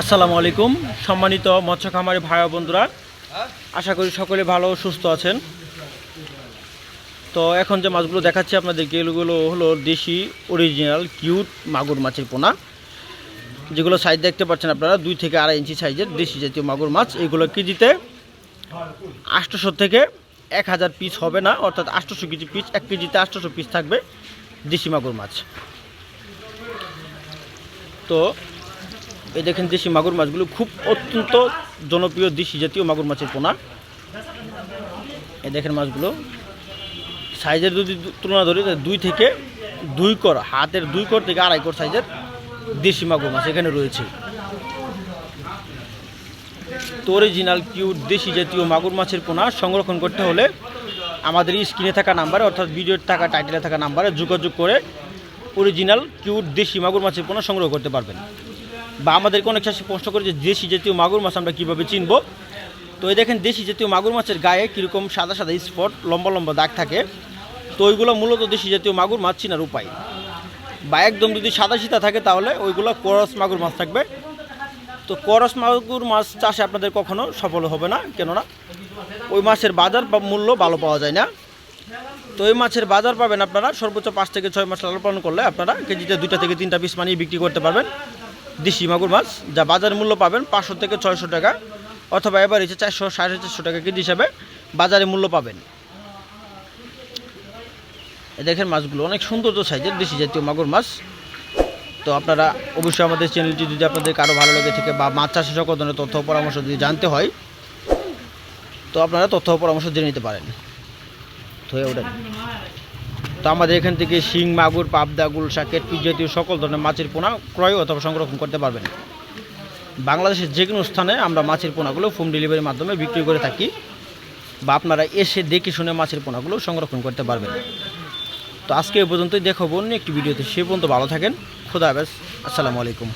আসসালামু আলাইকুম। সম্মানিত মৎস্য খামারি ভাই বন্ধুরা, আশা করি সকলে ভালো সুস্থ আছেন। তো এখন যে মাছগুলো দেখাচ্ছি আপনাদেরকে, এগুলো হলো দেশি অরিজিনাল কিউট মাগুর মাছের পোনা। যেগুলো সাইজ দেখতে পাচ্ছেন আপনারা, দুই থেকে আড়াই ইঞ্চি সাইজের দেশি জাতীয় মাগুর মাছ। এগুলো কেজিতে আটশোশো থেকে এক হাজার পিস হবে না, অর্থাৎ আটশোশো কেজি পিস এক কেজিতে আটশোশো পিস থাকবে দেশি মাগুর মাছ। তো এই দেখেন দেশি মাগুর মাছগুলো খুব অত্যন্ত জনপ্রিয় দেশি জাতীয় মাগুর মাছের পোনা। এই দেখেন মাছগুলো। সাইজের যদি তুলনা ধরি দুই থেকে দুই কর, হাতের দুই কর থেকে আড়াই কর সাইজের দেশি মাগুর মাছ এখানে রয়েছে। তো অরিজিনাল কিউট দেশি জাতীয় মাগুর মাছের পোনা সংরক্ষণ করতে হলে আমাদের স্ক্রিনে থাকা নাম্বারে অর্থাৎ ভিডিওর থাকা টাইটেলে থাকা নাম্বারে যোগাযোগ করে অরিজিনাল কিউট দেশি মাগুর মাছের পোনা সংগ্রহ করতে পারবেন। বা আমাদেরকে অনেক চাষি প্রশ্ন করে যে দেশি জাতীয় মাগুর মাছ আমরা কীভাবে চিনব? তো এই দেখেন, দেশি জাতীয় মাগুর মাছের গায়ে কীরকম সাদা সাদা স্পট, লম্বা লম্বা দাগ থাকে। তো ওইগুলো মূলত দেশি জাতীয় মাগুর মাছ চিনার উপায়। বা একদম যদি সাদা সিতা থাকে তাহলে ওইগুলো করস মাগুর মাছ থাকবে। তো করস মাগুর মাছ চাষে আপনাদের কখনো সফল হবে না, কেননা ওই মাছের বাজার বা মূল্য ভালো পাওয়া যায় না। তো এই মাছের বাজার পাবেন আপনারা সর্বোচ্চ পাঁচ থেকে ছয় মাস লালন পালন করলে আপনারা কেজিতে দুইটা থেকে তিনটা পিস মানিয়ে বিক্রি করতে পারবেন। দেশি মাগুর মাছ, যা বাজার মূল্য পাবেন পাঁচশো থেকে ছয়শো টাকা, অথবা এবার এসে চারশো, সাড়ে চারশো টাকা কেজি হিসাবে বাজারে মূল্য পাবেন। দেখেন মাছগুলো, অনেক সৌন্দর্য সাইজের দেশি জাতীয় মাগুর মাছ। তো আপনারা অবশ্যই আমাদের চ্যানেলটি যদি আপনাদের কারও ভালো লেগে থাকে বা মাছ চাষে সকল ধরনের তথ্য পরামর্শ যদি জানতে হয়, তো আপনারা তথ্য পরামর্শ জেনে নিতে পারেন। ধুয়ে ওঠেন। তো আমাদের এখান থেকে শিং, মাগুর, পাবদা গুলশা কেটপি জাতীয় সকল ধরনের মাছের পোনা ক্রয় অথবা সংরক্ষণ করতে পারবেন। বাংলাদেশের যে কোনো স্থানে আমরা মাছের পোনাগুলো হোম ডেলিভারির মাধ্যমে বিক্রি করে থাকি বা আপনারা এসে দেখে শুনে মাছের পোনাগুলো সংরক্ষণ করতে পারবেন। তো আজকে এ পর্যন্তই দেখাবো অন্য একটি ভিডিওতে। সে পর্যন্ত ভালো থাকেন। খুদা হাফেজ। আসসালামু আলাইকুম।